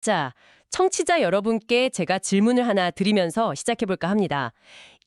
자, 청취자 여러분께 제가 질문을 하나 드리면서 시작해볼까 합니다.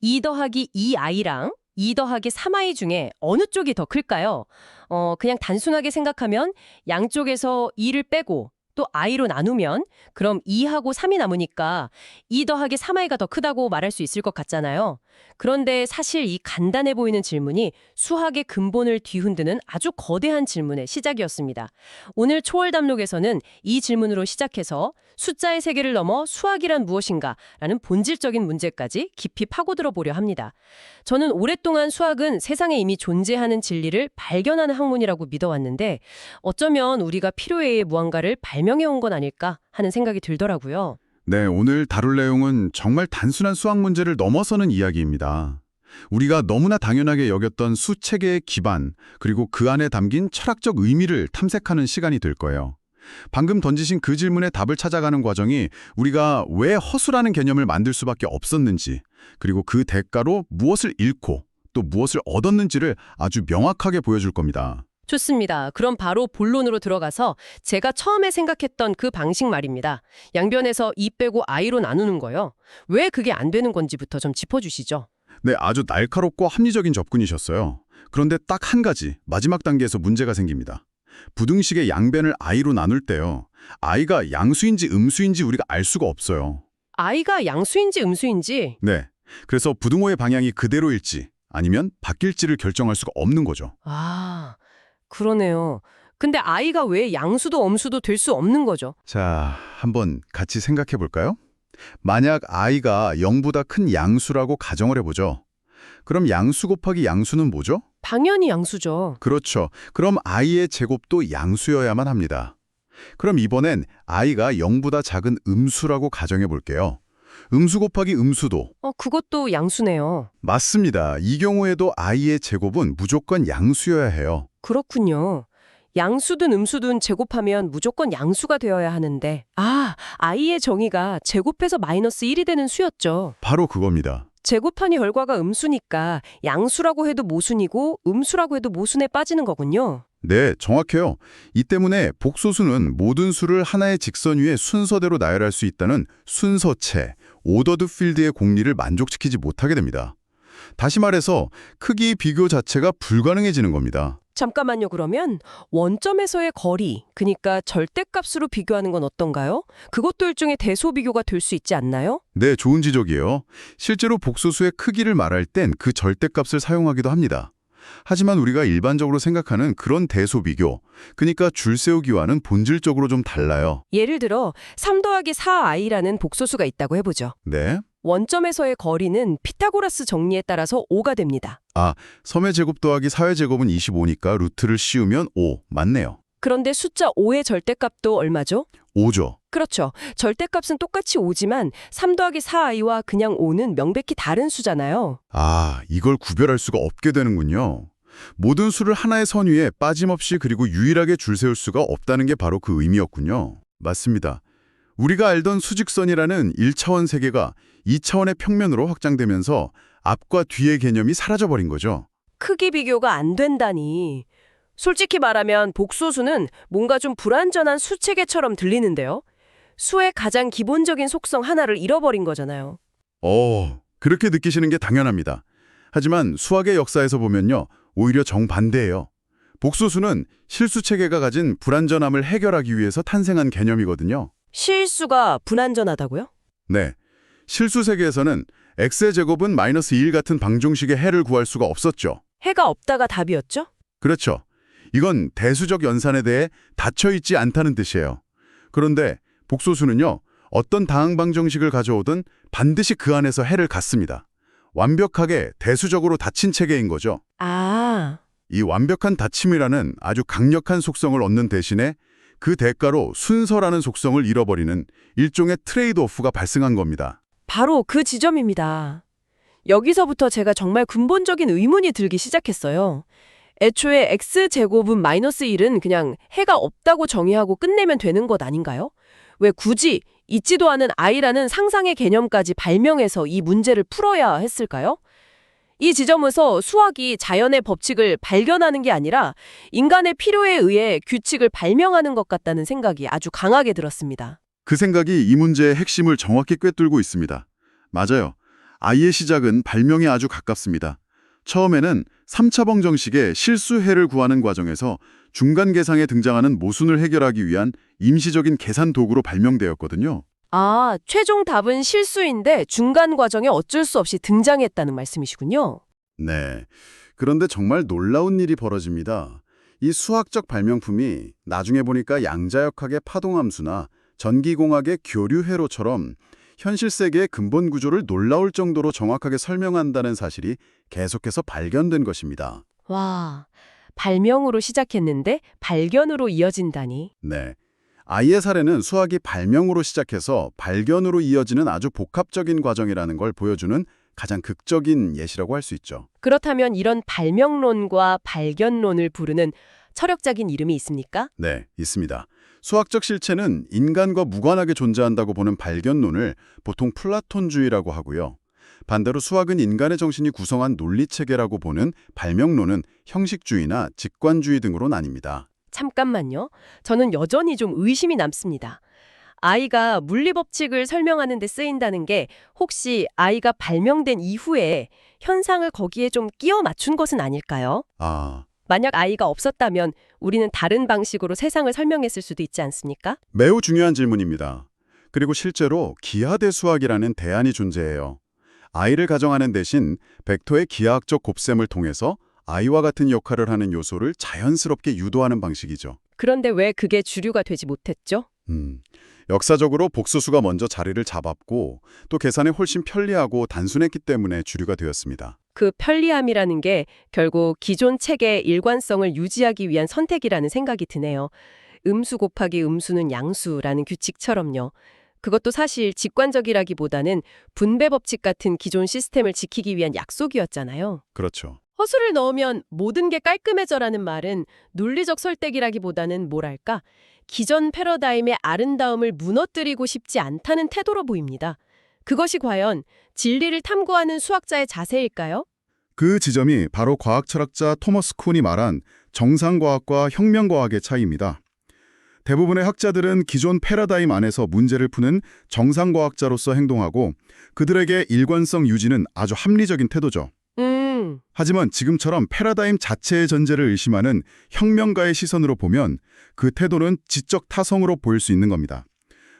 2 더하기 2i랑 2 더하기 3i 중에 어느 쪽이 더 클까요? 어, 그냥 단순하게 생각하면 양쪽에서 2를 빼고 또 i로 나누면 그럼 2하고 3이 남으니까 2 더하기 3i가 더 크다고 말할 수 있을 것 같잖아요. 그런데 사실 이 간단해 보이는 질문이 수학의 근본을 뒤흔드는 아주 거대한 질문의 시작이었습니다. 오늘 초월 담록에서는 이 질문으로 시작해서 숫자의 세계를 넘어 수학이란 무엇인가 라는 본질적인 문제까지 깊이 파고들어 보려 합니다. 저는 오랫동안 수학은 세상에 이미 존재하는 진리를 발견하는 학문이라고 믿어왔는데 어쩌면 우리가 필요해의 무언가를 발 명해 온 건 아닐까 하는 생각이 들더라고요. 네, 오늘 다룰 내용은 정말 단순한 수학 문제를 넘어서는 이야기입니다. 우리가 너무나 당연하게 여겼던 수체계의 기반, 그리고 그 안에 담긴 철학적 의미를 탐색하는 시간이 될 거예요. 방금 던지신 그 질문의 답을 찾아가는 과정이 우리가 왜 허수라는 개념을 만들 수밖에 없었는지, 그리고 그 대가로 무엇을 잃고 또 무엇을 얻었는지를 아주 명확하게 보여줄 겁니다. 좋습니다. 그럼 바로 본론으로 들어가서 제가 처음에 생각했던 그 방식 말입니다. 양변에서 2 빼고 i로 나누는 거요. 왜 그게 안 되는 건지부터 좀 짚어주시죠. 네, 아주 날카롭고 합리적인 접근이셨어요. 그런데 딱 한 가지, 마지막 단계에서 문제가 생깁니다. 부등식의 양변을 i로 나눌 때요. i가 양수인지 음수인지 우리가 알 수가 없어요. i가 양수인지 음수인지 네, 그래서 부등호의 방향이 그대로일지 아니면 바뀔지를 결정할 수가 없는 거죠. 아, 그러네요. 근데 i가 왜 양수도 엄수도 될 수 없는 거죠? 자, 한번 같이 생각해 볼까요? 만약 i가 0보다 큰 양수라고 가정을 해보죠. 그럼 양수 곱하기 양수는 뭐죠? 당연히 양수죠. 그렇죠. 그럼 i의 제곱도 양수여야만 합니다. 그럼 이번엔 i가 0보다 작은 음수라고 가정해 볼게요. 음수 곱하기 음수도 어, 그것도 양수네요. 맞습니다. 이 경우에도 i의 제곱은 무조건 양수여야 해요. 그렇군요. 양수든 음수든 제곱하면 무조건 양수가 되어야 하는데 아, i의 정의가 제곱해서 마이너스 1이 되는 수였죠. 바로 그겁니다. 제곱하니 결과가 음수니까 양수라고 해도 모순이고 음수라고 해도 모순에 빠지는 거군요. 네, 정확해요. 이 때문에 복소수는 모든 수를 하나의 직선 위에 순서대로 나열할 수 있다는 순서체, 오더드 필드의 공리를 만족시키지 못하게 됩니다. 다시 말해서 크기 비교 자체가 불가능해지는 겁니다. 잠깐만요. 그러면 원점에서의 거리, 그러니까 절대값으로 비교하는 건 어떤가요? 그것도 일종의 대소 비교가 될 수 있지 않나요? 네, 좋은 지적이에요. 실제로 복소수의 크기를 말할 땐 그 절대값을 사용하기도 합니다. 하지만 우리가 일반적으로 생각하는 그런 대소 비교, 그러니까 줄 세우기와는 본질적으로 좀 달라요. 예를 들어 3 더하기 4i라는 복소수가 있다고 해보죠. 네. 원점에서의 거리는 피타고라스 정리에 따라서 5가 됩니다. 아, 섬의 제곱 더하기 사의 제곱은 25니까 루트를 씌우면 5, 맞네요. 그런데 숫자 5의 절대값도 얼마죠? 5죠. 그렇죠. 절대값은 똑같이 5지만 3 더하기 4i와 그냥 5는 명백히 다른 수잖아요. 아, 이걸 구별할 수가 없게 되는군요. 모든 수를 하나의 선 위에 빠짐없이 그리고 유일하게 줄 세울 수가 없다는 게 바로 그 의미였군요. 맞습니다. 우리가 알던 수직선이라는 1차원 세계가 2차원의 평면으로 확장되면서 앞과 뒤의 개념이 사라져버린 거죠. 크기 비교가 안 된다니. 솔직히 말하면 복소수는 뭔가 좀 불완전한 수체계처럼 들리는데요. 수의 가장 기본적인 속성 하나를 잃어버린 거잖아요. 어, 그렇게 느끼시는 게 당연합니다. 하지만 수학의 역사에서 보면요. 오히려 정반대예요. 복소수는 실수 체계가 가진 불완전함을 해결하기 위해서 탄생한 개념이거든요. 실수가 불완전하다고요? 네. 실수 세계에서는 x의 제곱은 마이너스 2일 같은 방정식의 해를 구할 수가 없었죠. 해가 없다가 답이었죠? 그렇죠. 이건 대수적 연산에 대해 닫혀있지 않다는 뜻이에요. 그런데 복소수는요. 어떤 다항 방정식을 가져오든 반드시 그 안에서 해를 갖습니다. 완벽하게 대수적으로 닫힌 체계인 거죠. 아, 이 완벽한 닫힘이라는 아주 강력한 속성을 얻는 대신에 그 대가로 순서라는 속성을 잃어버리는 일종의 트레이드오프가 발생한 겁니다. 바로 그 지점입니다. 여기서부터 제가 정말 근본적인 의문이 들기 시작했어요. 애초에 x제곱은 마이너스 1은 그냥 해가 없다고 정의하고 끝내면 되는 것 아닌가요? 왜 굳이 있지도 않은 i라는 상상의 개념까지 발명해서 이 문제를 풀어야 했을까요? 이 지점에서 수학이 자연의 법칙을 발견하는 게 아니라 인간의 필요에 의해 규칙을 발명하는 것 같다는 생각이 아주 강하게 들었습니다. 그 생각이 이 문제의 핵심을 정확히 꿰뚫고 있습니다. 맞아요. 아이의 시작은 발명에 아주 가깝습니다. 처음에는 3차 방 정식의 실수해를 구하는 과정에서 중간 계상에 등장하는 모순을 해결하기 위한 임시적인 계산 도구로 발명되었거든요. 아, 최종 답은 실수인데 중간 과정에 어쩔 수 없이 등장했다는 말씀이시군요. 네. 그런데 정말 놀라운 일이 벌어집니다. 이 수학적 발명품이 나중에 보니까 양자역학의 파동함수나 전기공학의 교류회로처럼 현실 세계의 근본 구조를 놀라울 정도로 정확하게 설명한다는 사실이 계속해서 발견된 것입니다. 와, 발명으로 시작했는데 발견으로 이어진다니. 네. 아이의 사례는 수학이 발명으로 시작해서 발견으로 이어지는 아주 복합적인 과정이라는 걸 보여주는 가장 극적인 예시라고 할 수 있죠. 그렇다면 이런 발명론과 발견론을 부르는 철학적인 이름이 있습니까? 네, 있습니다. 수학적 실체는 인간과 무관하게 존재한다고 보는 발견론을 보통 플라톤주의라고 하고요. 반대로 수학은 인간의 정신이 구성한 논리체계라고 보는 발명론은 형식주의나 직관주의 등으로 나뉩니다. 잠깐만요. 저는 여전히 좀 의심이 남습니다. 아이가 물리 법칙을 설명하는 데 쓰인다는 게 혹시 아이가 발명된 이후에 현상을 거기에 좀 끼워 맞춘 것은 아닐까요? 아, 만약 아이가 없었다면 우리는 다른 방식으로 세상을 설명했을 수도 있지 않습니까? 매우 중요한 질문입니다. 그리고 실제로 기하대 수학이라는 대안이 존재해요. 아이를 가정하는 대신 벡터의 기하학적 곱셈을 통해서 아이와 같은 역할을 하는 요소를 자연스럽게 유도하는 방식이죠. 그런데 왜 그게 주류가 되지 못했죠? 음, 역사적으로 복소수가 먼저 자리를 잡았고 또 계산에 훨씬 편리하고 단순했기 때문에 주류가 되었습니다. 그 편리함이라는 게 결국 기존 책의 일관성을 유지하기 위한 선택이라는 생각이 드네요. 음수 곱하기 음수는 양수라는 규칙처럼요. 그것도 사실 직관적이라기보다는 분배 법칙 같은 기존 시스템을 지키기 위한 약속이었잖아요. 그렇죠. 허수를 넣으면 모든 게 깔끔해져라는 말은 논리적 설득이라기보다는 뭐랄까 기존 패러다임의 아름다움을 무너뜨리고 싶지 않다는 태도로 보입니다. 그것이 과연 진리를 탐구하는 수학자의 자세일까요? 그 지점이 바로 과학 철학자 토머스 쿤이 말한 정상과학과 혁명과학의 차이입니다. 대부분의 학자들은 기존 패러다임 안에서 문제를 푸는 정상과학자로서 행동하고 그들에게 일관성 유지는 아주 합리적인 태도죠. 음, 하지만 지금처럼 패러다임 자체의 전제를 의심하는 혁명가의 시선으로 보면 그 태도는 지적 타성으로 보일 수 있는 겁니다.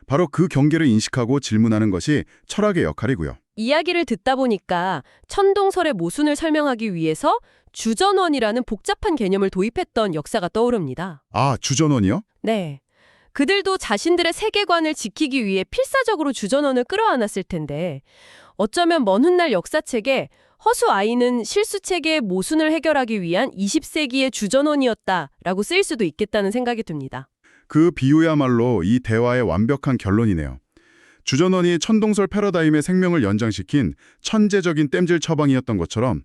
바로 그 경계를 인식하고 질문하는 것이 철학의 역할이고요. 이야기를 듣다 보니까 천동설의 모순을 설명하기 위해서 주전원이라는 복잡한 개념을 도입했던 역사가 떠오릅니다. 아, 주전원이요? 네. 그들도 자신들의 세계관을 지키기 위해 필사적으로 주전원을 끌어안았을 텐데 어쩌면 먼 훗날 역사책에 허수 아이는 실수체계의 모순을 해결하기 위한 20세기의 주전원이었다라고 쓰일 수도 있겠다는 생각이 듭니다. 그 비유야말로 이 대화의 완벽한 결론이네요. 주전원이 천동설 패러다임의 생명을 연장시킨 천재적인 땜질 처방이었던 것처럼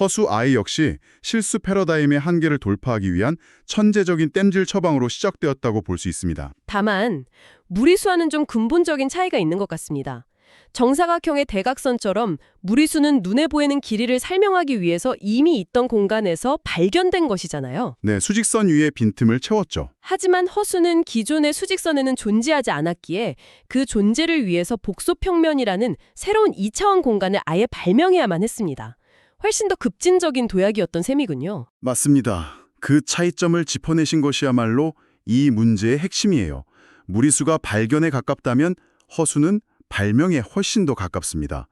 허수 아이 역시 실수 패러다임의 한계를 돌파하기 위한 천재적인 땜질 처방으로 시작되었다고 볼 수 있습니다. 다만 무리수와는 좀 근본적인 차이가 있는 것 같습니다. 정사각형의 대각선처럼 무리수는 눈에 보이는 길이를 설명하기 위해서 이미 있던 공간에서 발견된 것이잖아요. 네, 수직선 위에 빈틈을 채웠죠. 하지만 허수는 기존의 수직선에는 존재하지 않았기에 그 존재를 위해서 복소평면이라는 새로운 2차원 공간을 아예 발명해야만 했습니다. 훨씬 더 급진적인 도약이었던 셈이군요. 맞습니다. 그 차이점을 짚어내신 것이야말로 이 문제의 핵심이에요. 무리수가 발견에 가깝다면 허수는 발명에 훨씬 더 가깝습니다.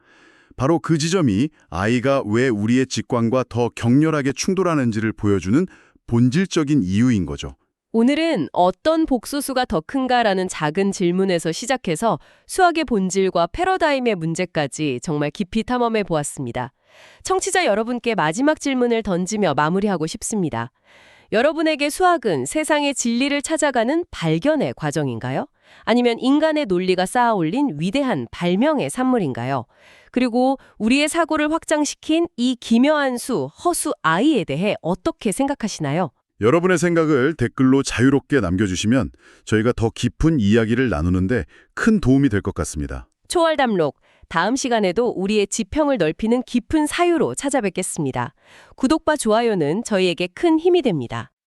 바로 그 지점이 아이가 왜 우리의 직관과 더 격렬하게 충돌하는지를 보여주는 본질적인 이유인 거죠. 오늘은 어떤 복소수가 더 큰가라는 작은 질문에서 시작해서 수학의 본질과 패러다임의 문제까지 정말 깊이 탐험해 보았습니다. 청취자 여러분께 마지막 질문을 던지며 마무리하고 싶습니다. 여러분에게 수학은 세상의 진리를 찾아가는 발견의 과정인가요? 아니면 인간의 논리가 쌓아올린 위대한 발명의 산물인가요? 그리고 우리의 사고를 확장시킨 이 기묘한 수, 허수 아이에 대해 어떻게 생각하시나요? 여러분의 생각을 댓글로 자유롭게 남겨주시면 저희가 더 깊은 이야기를 나누는데 큰 도움이 될 것 같습니다. 초월담록 다음 시간에도 우리의 지평을 넓히는 깊은 사유로 찾아뵙겠습니다. 구독과 좋아요는 저희에게 큰 힘이 됩니다.